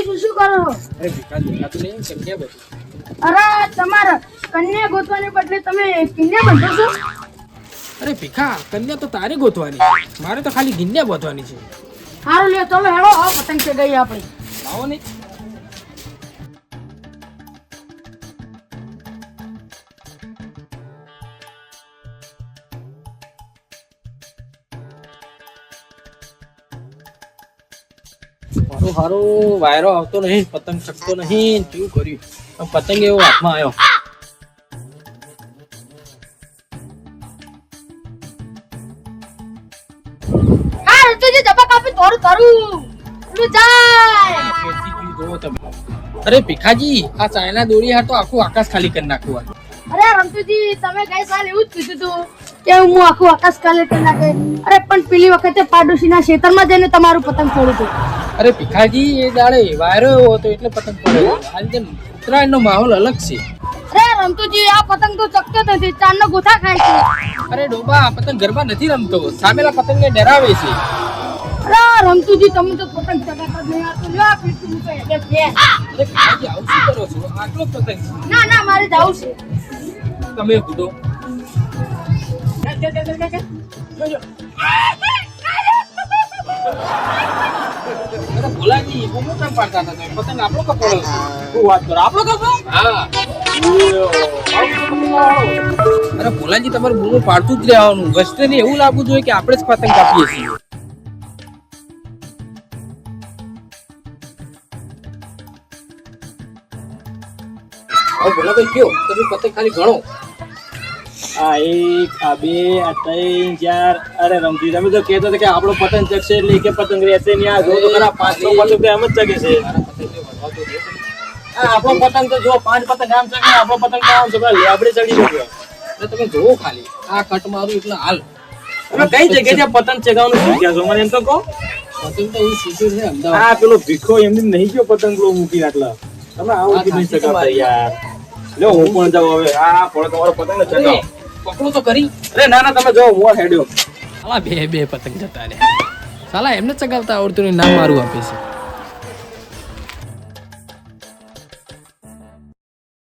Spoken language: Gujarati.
રમતી શું કરો? છો અરે ભીખા દેખાતું નહીં કન્યા બધું. અરે તમારા કન્યા ગોતવાને બદલે તમે કિન્યા બંધો છો? અરે ભીખા કન્યા તો તારે ગોતવાની મારે તો ખાલી ગિન્યા ગોતવાની છે. સારું લ્યો ચલો હેડો આવો પતંગ ચગાઈએ આપણે. આવો ને મારું હારું વાયરો આવતો નહીં પતંગ ચકતો નહીં કેવું કર્યું? પતંગ એવો હાથમાં આવ્યો. અરે ભીખાજી આ ચાઇના દોરી હા તો આખું આકાશ ખાલી કરી નાખવું આ. અરે રમતુજી તમે ગઈ સાલ એવું જ કીધું હતું કે હું આખું આકાશ ખાલી કરી નાખે. અરે પણ પેલી વખતે પાડોશીના ખેતરમાં જઈને તમારું પતંગ છોડું હતું અરે ભીખાજી એ દાડે વાયરો એવો હતો એટલે પતંગ પડ્યો. આજે ઉત્તરાયણ નો માહોલ અલગ છે. અરે રમતુજી આ પતંગ તો ચકતો જ નથી ચાંદનો ગોથા ખાય છે. અરે ડોબા આ પતંગ ગરબા નથી રમતો. સામેલા પતંગને ડરાવે છે. અરે રમતુજી તમે તો પતંગ ચગાતા નહીં. આ તો લ્યો આ પીઠું મૂકો એટલે છે. અરે ભીખાજી આવું શું કરો છો? આટલો પતંગ ના ના મારે જાવું છે. તમે કૂદો. અરે ભોલાજી બહુ મોટા પાડતા હતા તમે. પતંગ આપણો કપડો છે શું વાત કરો આપણો કપડો? હા. અરે ભોલાજી તમારે બૂમો પાડતું જ રહેવાનું. ને એવું લાગવું જોઈએ કે આપણે જ પતંગ કાપીએ છીએ. હવે ભોલાભાઈ કયો? તમે પતંગ ખાલી ગણો. આ એક આ બે આ ત્રણ ચાર અરે રમજી તમે તો કહેતા હતા કે આપણો પતંગ ચગશે એટલે કે પતંગ રહેશે નહીં. આ જો તો ખરા પાંચ છ પતંગ એમ જ ચગે છે. આપણો પતંગ તો જો પાંચ પતંગ આમ ચગે આપણો પતંગ તો આમ છે. પેલા લેબડે ચડી ગયો એટલે તમે જોવો ખાલી. આ કટ મારું એટલે હાલ. તમે કઈ જગ્યાએ પતંગ ચગાવવાનું શીખ્યા છો મને એમ તો કહો. પતંગ તો હું શીખ્યો છે અમદાવાદ. આ પેલો ભીખો એમને નહીં ગયો પતંગ લો મૂકી નાખલા તમે આવું નહીં તમારી. યાર. લ્યો હું પણ જાઉં હવે. આ પણ તમારો પતંગ ને ચગાવો. પકડો તો કરી. અરે ના ના તમે જાઓ હું હેડ્યો. સાલા બે બે પતંગ જતા રે સાલા એમને ચગાવતા આવડતું નામ મારું આપે છે.